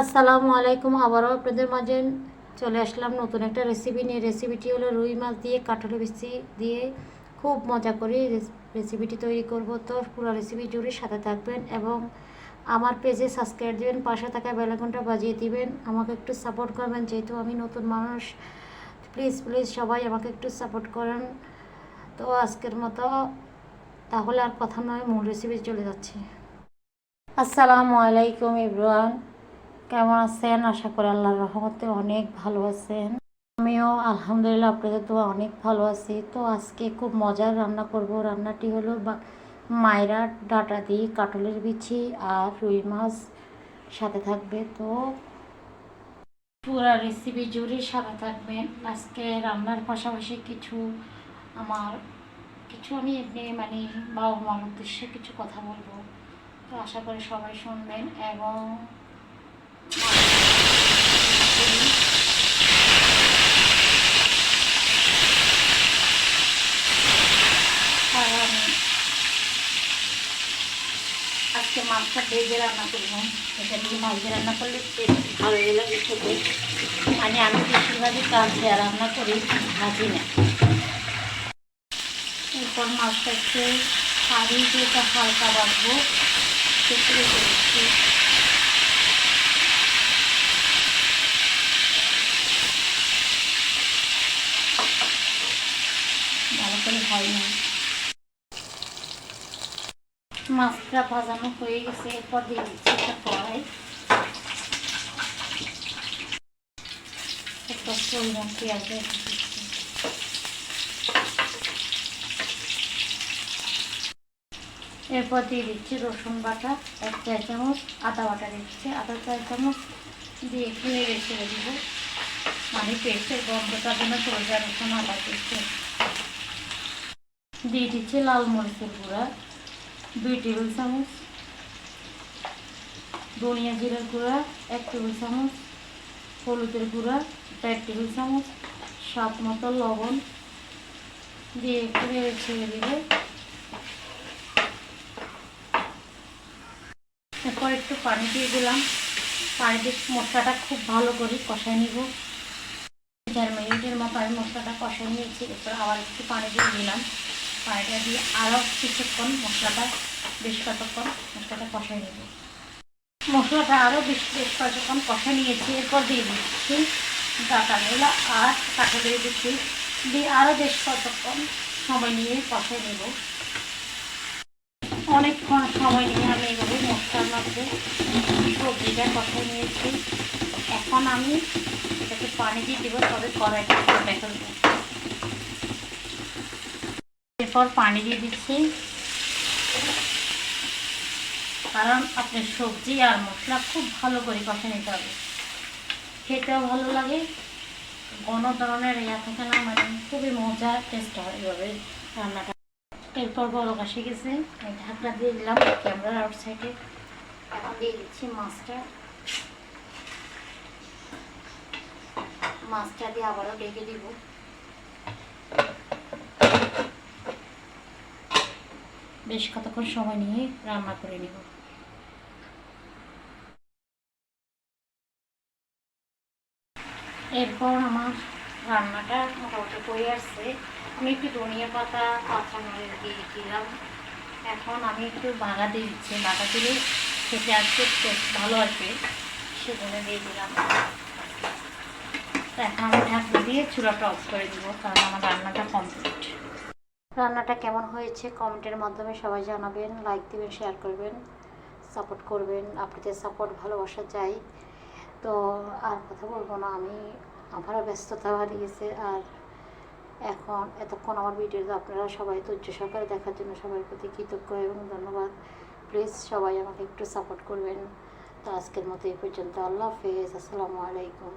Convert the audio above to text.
আসসালামু আলাইকুম। আবারও আপনাদের মাঝে চলে আসলাম নতুন একটা রেসিপি নিয়ে। রেসিপিটি হলো রুই মাছ দিয়ে, কাঁঠালি বেশি দিয়ে খুব মজা করে রেসিপিটি তৈরি করব। তো পুরো রেসিপি জুড়ে সাথে থাকবেন এবং আমার পেজে সাবস্ক্রাইব দিবেন, পাশে থাকা বেলাকনটা বাজিয়ে দিবেন। আমাকে একটু সাপোর্ট করবেন। যেহেতু আমি নতুন মানুষ প্লিজ প্লিজ সবাই আমাকে একটু সাপোর্ট করেন। তো আজকের মতো তাহলে আর কথা নয়, মূল রেসিপি চলে যাচ্ছে। আসসালামু আলাইকুম ইব্রান কেমন আছেন? আশা করি আল্লাহর রহমতে অনেক ভালো আছেন। আমিও আলহামদুলিল্লাহ, আপনাদের তো অনেক ভালো আছি। তো আজকে খুব মজার রান্না করব। রান্নাটি হলো মায়রা ডাটা দিয়ে কাটলের বিচি আর রুই মাছ সাথে থাকবে। তো পুরা রেসিপি জুড়ে সাথে থাকবেন। আজকে রান্নার পাশাপাশি কিছু আমার, কিছু আমি এমনি মানে বাবা মার উদ্দেশ্যে কিছু কথা বলব। তো আশা করি সবাই শুনবেন এবং আজকে মাছটা ভেজে রান্না করব। এটা দিয়ে মাছ দিয়ে রান্না করলে টেস্ট ভালোই লাগে খেতে। মানে আমি বেশিরভাগই কাঁচে রান্না করি, ভাজি না। এরপর মাছটা একটু শাড়ি দিয়ে হালকা বাঁধবো একটু রেখে করে হয় না মাছটা ভাজানো হয়ে গেছে, এরপর দিয়ে দিচ্ছি একটা কড়াই। এরপর দিয়ে দিচ্ছি রসুন বাটা, এক চা চামচ, আদা বাটা দিচ্ছি। আদা চা চামচ দিয়ে একটু ছেড়ে দিব। মানে পেস্টের গন্ধটা যেন চলে যায় রসুন আদা পেস্টের। দিয়ে দিচ্ছি লাল মরিচের গুঁড়া, দুই টেবিল চামচ, ধনিয়া জিরার গুঁড়া, এক টেবিল চামচ, হলুদের গুঁড়া, দেড় টেবিল চামচ, স্বাদ মতো লবণ দিয়ে নেড়ে ছেড়ে দিবে। এরপর একটু পানি দিয়ে দিলাম। পানি দিয়ে মশলাটা খুব ভালো করে কষাই নিব। চার মিনিটের মতো আমি মশলাটা কষাই নিয়েছি, এরপর আবার একটু পানি দিয়ে দিলাম। পানিটা দিয়ে আরও কিছুক্ষণ মশলাটা বেশ কতক্ষণ মশলাটা কষাই নেব। মশলাটা আরও বেশ বেশ কতক্ষণ কষা নিয়েছি, এরপর দিয়ে দিচ্ছি ডাটাগুলো আর কাঠা দিয়ে দিচ্ছি। দিয়ে আরও বেশ কতক্ষণ সময় নিয়ে কষাই নেব। অনেকক্ষণ সময় নিয়ে আমি এইভাবে মশলার মধ্যে সবজিটা কষাই নিয়েছি। এখন আমি এটাকে পানি দিয়ে দেবো, তবে কড়াইটা ফেলব এরপর পানি দিয়ে দিচ্ছি। কারণ আপনার সবজি আর মশলা খুব ভালো করে কষে নিতে হবে। খেতেও ভালো লাগে। কোনো ধরনের ইয়া থাকে না মানে খুবই মজার টেস্ট হয় এভাবে রান্নাটা। এরপর বড় কাশি গেছে। ঢাকনা দিয়ে দিলাম, ক্যামেরার আউটসাইডে এখন দিয়ে দিচ্ছি মাছটা। মাছটা দিয়ে আবারও ডেকে দিব। বেশ কতক্ষণ সময় নিয়ে রান্না করে নিব? এরপর আমার রান্নাটা মোটামুটি করে আসছে। আমি একটু ধনিয়া পাতা, কাঁচা মরিচ দিয়ে দিলাম। এখন আমি একটু বাগা দিয়ে দিচ্ছি। বাগা দিলে খেতে টেস্ট ভালো আসবে। সেজন্য দিয়ে দিলাম। এখন আমি ঢাকনা দিয়ে চুলাটা অফ করে দিব, কারণ আমার রান্নাটা কমপ্লিট। রান্নাটা কেমন হয়েছে কমেন্টের মাধ্যমে সবাই জানাবেন লাইক দিবেন শেয়ার করবেন সাপোর্ট করবেন, আপনাদের সাপোর্ট ভালোবাসা চাই। তো আর কথা বলব না, আমি আমারও ব্যস্ততা বাড়িয়ে গেছে আর এখন এতক্ষণ আমার ভিডিওতে আপনারা সবাই ধৈর্য সহকারে দেখার জন্য সবার প্রতি কৃতজ্ঞ এবং ধন্যবাদ। প্লিজ সবাই আমাকে একটু সাপোর্ট করবেন। তো আজকের মতো এই পর্যন্ত, আল্লাহ হাফেজ, আসসালামু আলাইকুম।